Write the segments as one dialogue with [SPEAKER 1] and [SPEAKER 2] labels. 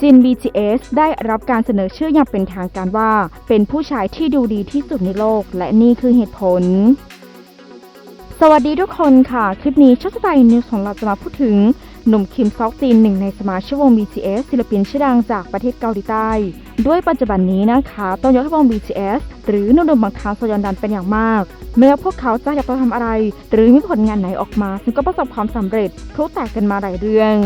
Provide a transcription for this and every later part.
[SPEAKER 1] จิน BTS ได้รับการเสนอชื่ออย่างเป็นทางการว่า เป็นผู้ชายที่ดูดีที่สุดในโลก และนี่คือเหตุผล สวัสดีทุกคนค่ะ คลิปนี้ช่องสไตล์นิวส์ของเราจะมาพูดถึง หนุ่มคิมซอกจินหนึ่งในสมาชิกวง BTS ศิลปินชื่อดังจากประเทศเกาหลีใต้ ด้วยปัจจุบันนี้นะคะต้องยกให้วง BTS หรือนุ่มๆบางทางสยอนดันเป็นอย่างมากไม่ว่าพวกเขาจะอยากจะทำอะไร หรือมีผลงานไหนออกมาซึ่งก็ประสบความสำเร็จพลุแตกกันมาหลายเรื่อง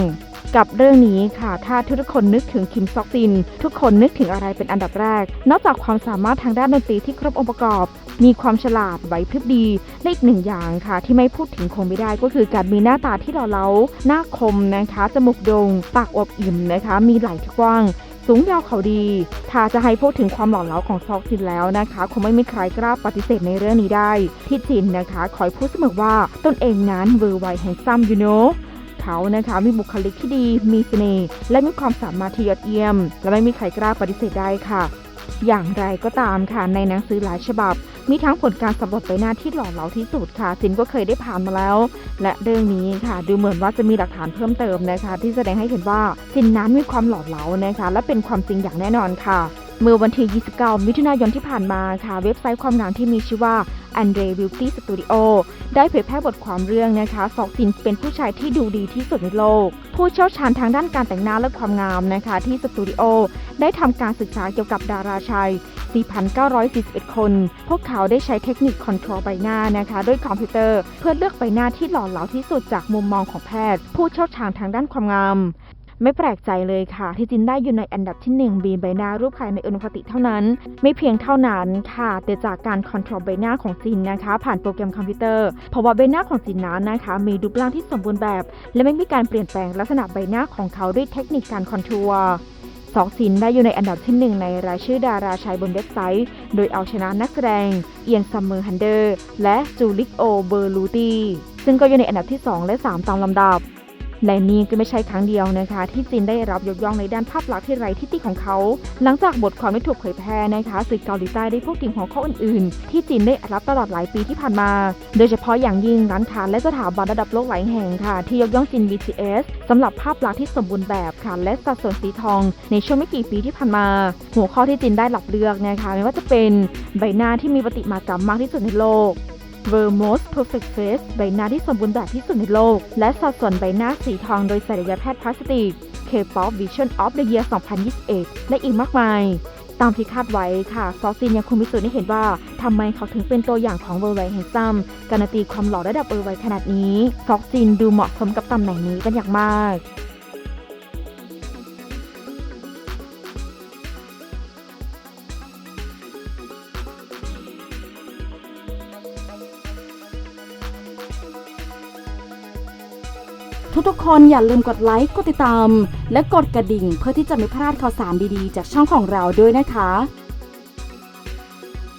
[SPEAKER 1] กับเรื่องนี้ค่ะ ถ้าทุกคนนึกถึงคิมซอกจิน ทุกคนนึกถึงอะไรเป็นอันดับแรก นอกจากความสามารถทางด้านดนตรีที่ครบองค์ประกอบ มีความฉลาดไหวพริบดีและอีกหนึ่งอย่างค่ะ ที่ไม่พูดถึงคงไม่ได้ก็คือการมีหน้าตาที่หล่อเหลาหน้าคมนะคะจมูกโดง่งปากอวบอิ่มนะคะ มีไหล่ที่กว้างสูงยาวเขาดี ถ้าจะให้พูดถึงความหล่อเหลาของซอกจินแล้วนะคะ คงไม่มีใครกล้าปฏิเสธในเรื่องนี้ได้ ที่จินนะคะคอยพูดเสมอว่าตนเองนั้นเวอร์ไวแห่งซัมยูโน เขานะคะมีบุคลิกที่ดีมีเสน่ห์และมีความสามารถที่ยอดเยี่ยม และไม่มีใครกล้าปฏิเสธได้ค่ะ อย่างไรก็ตามค่ะในหนังสือหลายฉบับ มีทั้งผลการสำรวจใบหน้าที่หล่อเหลาที่สุดค่ะซินก็เคยได้ผ่านมาแล้ว และเรื่องนี้ค่ะ ดูเหมือนว่าจะมีหลักฐานเพิ่มเติมนะคะ ที่แสดงให้เห็นว่าซินนั้นมีความหล่อเหลานะคะ และเป็นความจริงอย่างแน่นอนค่ะเมื่อวันที่ 29 มิถุนายนที่ผ่านมาค่ะ เว็บไซต์ความงามที่มีชื่อว่า Andre Beauty Studio ได้เผยแพร่บทความเรื่องนะคะซอกซินเป็นผู้ชายที่ดูดีที่สุดในโลก ผู้เชี่ยวชาญทางด้านการแต่งหน้าและความงามนะคะที่สตูดิโอได้ทำการศึกษาเกี่ยวกับดาราชาย 4,941 คน พวกเขาได้ใช้เทคนิคคอนโทรลใบหน้านะคะ ด้วยคอมพิวเตอร์ เพื่อเลือกใบหน้าที่หล่อเหลาที่สุดจากมุมมองของแพทย์ ผู้เชี่ยวชาญทางด้านความงาม ไม่แปลกใจเลยค่ะ ที่จินได้อยู่ในอันดับที่ 1 บีใบหน้ารูปภายในอนุคติเท่านั้น ไม่เพียงเท่านั้นค่ะ แต่จากการคอนโทรลใบหน้าของจินนะคะ ผ่านโปรแกรมคอมพิวเตอร์เพราะว่าใบหน้าของจินนั้นนะคะ มีรูปร่างที่สมบูรณ์แบบ และไม่มีการเปลี่ยนแปลงลักษณะใบหน้าของเขาด้วยเทคนิคการคอนทัวร์ซอกซินได้อยู่ในอันดับที่หนึ่งในรายชื่อดาราชายบนเว็บไซต์ โดยเอาชนะนักแสดง เอียนซัมเมอร์ฮันเดอร์ และจูลิกโอเบอร์ลูตีซึ่งก็อยู่ในอันดับที่ 2 และ 3 ตามลำดับ และนี่ก็ไม่ใช่ครั้งเดียวนะคะ ที่จินได้รับยกย่องในด้านภาพลักษณ์ที่ไร้ที่ติของเขา หลังจากบทความได้ถูกเผยแพร่นะคะสื่อเกาหลีใต้ได้พูดถึงหัวข้ออื่นๆ ที่จีนได้รับตลอดหลายปีที่ผ่านมา โดยเฉพาะอย่างยิ่งร้านค้าและสถาบันระดับโลกหลายแห่งค่ะ ที่ยกย่องจิน BTS สำหรับภาพลักษณ์ที่สมบูรณ์แบบค่ะและสัดส่วนสีทอง ในช่วงไม่กี่ปีที่ผ่านมา หัวข้อที่จินได้รับเลือกนะคะไม่ว่าจะเป็นใบหน้าที่มีประติมากรรมมากที่สุดในโลก v e r Most Perfect Face ใบหน้าที่สมบูรณ์แบบที่สุดในโลก และสัดส่วนใบหน้าสีทองโดยศัลยแพทย์พลาสติก K-pop Vision of the Year 2021 และอีกมากมาย ตามที่คาดไว้ค่ะ ซอสซินยังคงมีส่วนให้เห็นว่าทำไมเขาถึงเป็นตัวอย่างของเวอร์ไวแห่งซัมการันตีความหล่อระดับเวอร์ไวขนาดนี้ ซอกซินดูเหมาะสมกับตำแหน่งนี้เป็นอย่างมาก ทุกๆ คนอย่าลืมกดไลค์ กดติดตาม และกดกระดิ่งเพื่อที่จะไม่พลาดข่าวสารดีๆ จากช่องของเราด้วยนะคะ